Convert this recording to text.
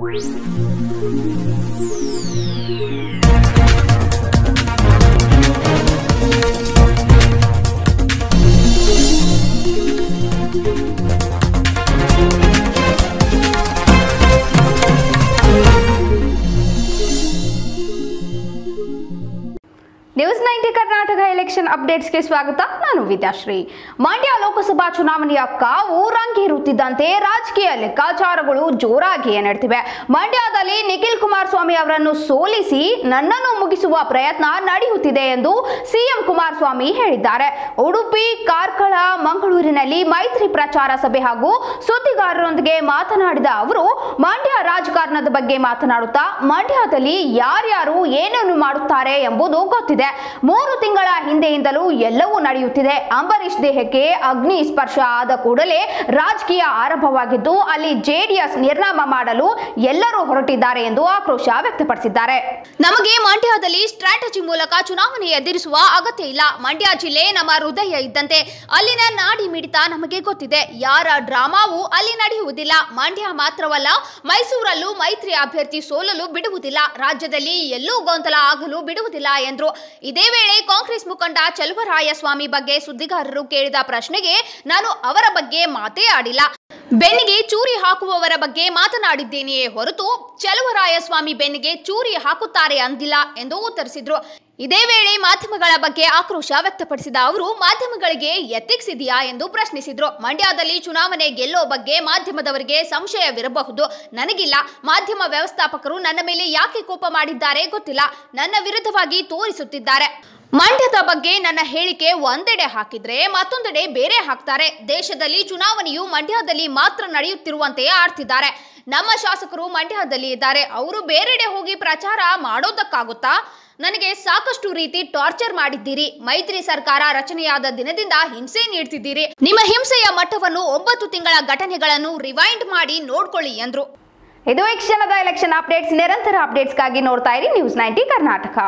Thank you. News ninety Karnataka election ಅಪ್ಡೇಟ್ಸ್ಗೆ ಸ್ವಾಗತ. ನಾನು ವಿದ್ಯಾಶ್ರೀ. ಮಂಡ್ಯ ಲೋಕಸಭಾ ಚುನಾವಣೆಯ ಕಾವು ರಂಗೇರುತ್ತಿದ್ದಂತೆ ರಾಜಕೀಯ ಲೆಕ್ಕಾಚಾರಗಳು ಜೋರಾಗಿಯೇ ನಡೆದಿವೆ. ಮಂಡ್ಯದಲ್ಲಿ ನಿಖಿಲ್ ಕುಮಾರಸ್ವಾಮಿ ಅವರನ್ನು ಸೋಲಿಸಿ ನನ್ನನ್ನು ಮುಗಿಸುವ ಪ್ರಯತ್ನ ನಡೆಯುತ್ತಿದೆ ಎಂದು ಸಿಎಂ ಕುಮಾರಸ್ವಾಮಿ ಹೇಳಿದ್ದಾರೆ. ಉಡುಪಿ, ಕಾರ್ಕಳ ಮಂಗಳೂರಿನಲ್ಲಿ ಮೈತ್ರಿ ಪ್ರಚಾರ ಸಭೆ ಹಾಗೂ ಸುದ್ದಿಗಾರರೊಂದಿಗೆ ಮಾತನಾಡಿದ ಅವರು, ಮಂಡ್ಯ ರಾಜಕಾರಣದ ಬಗ್ಗೆ ಮಾತನಾಡುತ್ತಾ ಮಂಡ್ಯದಲ್ಲಿ ಯಾರ್ಯಾರು ಏನೇನು ಮಾಡುತ್ತಾರೆ ಎಂಬುದು ಗೊತ್ತಿದೆ. ಮೂರು ತಿಂಗಳ ಹಿಂದೆಯಿಂದಲೂ ಎಲ್ಲವೂ ನಡೆಯುತ್ತಿದೆ. ಅಂಬರೀಷ್ ದೇಹಕ್ಕೆ ಅಗ್ನಿ ಸ್ಪರ್ಶ ಆದ ಕೂಡಲೇ ರಾಜಕೀಯ ಆರಂಭವಾಗಿದ್ದು, ಅಲ್ಲಿ ಜೆಡಿಎಸ್ ನಿರ್ನಾಮ ಮಾಡಲು ಎಲ್ಲರೂ ಹೊರಟಿದ್ದಾರೆ ಎಂದು ಆಕ್ರೋಶ ವ್ಯಕ್ತಪಡಿಸಿದ್ದಾರೆ. ನಮಗೆ ಮಂಡ್ಯದಲ್ಲಿ ಸ್ಟ್ರಾಟಜಿ ಮೂಲಕ ಚುನಾವಣೆ ಎದುರಿಸುವ ಅಗತ್ಯ ಇಲ್ಲ. ಮಂಡ್ಯ ಜಿಲ್ಲೆ ನಮ್ಮ ಹೃದಯ ಇದ್ದಂತೆ. ಅಲ್ಲಿನ ನಾಡಿ ಮಿಡಿತ ನಮಗೆ ಗೊತ್ತಿದೆ. ಯಾರ ಡ್ರಾಮಾವು ಅಲ್ಲಿ ನಡೆಯುವುದಿಲ್ಲ. ಮಂಡ್ಯ ಮಾತ್ರವಲ್ಲ, ಮೈಸೂರಲ್ಲೂ ಮೈತ್ರಿ ಅಭ್ಯರ್ಥಿ ಸೋಲಲು ಬಿಡುವುದಿಲ್ಲ. ರಾಜ್ಯದಲ್ಲಿ ಎಲ್ಲೂ ಗೊಂದಲ ಆಗಲು ಬಿಡುವುದಿಲ್ಲ ಎಂದರು. ಇದೇ ವೇಳೆ ಕಾಂಗ್ರೆಸ್ ಮುಖಂಡ ಚಲುವರಾಯಸ್ವಾಮಿ ಬಗ್ಗೆ ಸುದ್ದಿಗಾರರು ಕೇಳಿದ ಪ್ರಶ್ನೆಗೆ ನಾನು ಅವರ ಬಗ್ಗೆ ಮಾತೇ ಆಡಿಲ್ಲ. ಬೆನ್ನಿಗೆ ಚೂರಿ ಹಾಕುವವರ ಬಗ್ಗೆ ಮಾತನಾಡಿದ್ದೇನೆಯೇ ಹೊರತು, ಚಲುವರಾಯಸ್ವಾಮಿ ಬೆನ್ನಿಗೆ ಚೂರಿ ಹಾಕುತ್ತಾರೆ ಅಂದಿಲ್ಲ ಎಂದು ಉತ್ತರಿಸಿದ್ರು. ಇದೇ ವೇಳೆ ಮಾಧ್ಯಮಗಳ ಬಗ್ಗೆ ಆಕ್ರೋಶ ವ್ಯಕ್ತಪಡಿಸಿದ ಅವರು, ಮಾಧ್ಯಮಗಳಿಗೆ ಎಥಿಕ್ಸ್ ಇದೆಯಾ ಎಂದು ಪ್ರಶ್ನಿಸಿದ್ರು. ಮಂಡ್ಯದಲ್ಲಿ ಚುನಾವಣೆ ಗೆಲ್ಲೋ ಬಗ್ಗೆ ಮಾಧ್ಯಮದವರಿಗೆ ಸಂಶಯವಿರಬಹುದು. ನನಗಿಲ್ಲ. ಮಾಧ್ಯಮ ವ್ಯವಸ್ಥಾಪಕರು ನನ್ನ ಮೇಲೆ ಯಾಕೆ ಕೋಪ ಮಾಡಿದ್ದಾರೆ ಗೊತ್ತಿಲ್ಲ. ನನ್ನ ವಿರುದ್ಧವಾಗಿ ತೋರಿಸುತ್ತಿದ್ದಾರೆ. ಮಂಡ್ಯದ ಬಗ್ಗೆ ನನ್ನ ಹೇಳಿಕೆ ಒಂದೆಡೆ ಹಾಕಿದ್ರೆ ಮತ್ತೊಂದೆಡೆ ಬೇರೆ ಹಾಕ್ತಾರೆ. ದೇಶದಲ್ಲಿ ಚುನಾವಣೆಯು ಮಂಡ್ಯದಲ್ಲಿ ಮಾತ್ರ ನಡೆಯುತ್ತಿರುವಂತೆಯೇ ಆಡ್ತಿದ್ದಾರೆ. ನಮ್ಮ ಶಾಸಕರು ಮಂಡ್ಯದಲ್ಲಿ ಇದ್ದಾರೆ. ಅವರು ಬೇರೆಡೆ ಹೋಗಿ ಪ್ರಚಾರ ಮಾಡೋದಕ್ಕಾಗುತ್ತಾ? ನನಗೆ ಸಾಕಷ್ಟು ರೀತಿ ಟಾರ್ಚರ್ ಮಾಡಿದ್ದೀರಿ. ಮೈತ್ರಿ ಸರ್ಕಾರ ರಚನೆಯಾದ ದಿನದಿಂದ ಹಿಂಸೆ ನೀಡ್ತಿದ್ದೀರಿ. ನಿಮ್ಮ ಹಿಂಸೆಯ ಮಟ್ಟವನ್ನು ಒಂಬತ್ತು ತಿಂಗಳ ಘಟನೆಗಳನ್ನು ರಿವೈಂಡ್ ಮಾಡಿ ನೋಡ್ಕೊಳ್ಳಿ ಎಂದ್ರು. ಇದು ಈ ಕ್ಷಣದ ಎಲೆಕ್ಷನ್ ಅಪ್ಡೇಟ್ಸ್ ನಿರಂತರ ಅಪ್ಡೇಟ್ಸ್ಗಾಗಿ ನೋಡ್ತಾ ಇರಿ. News ninety Karnataka.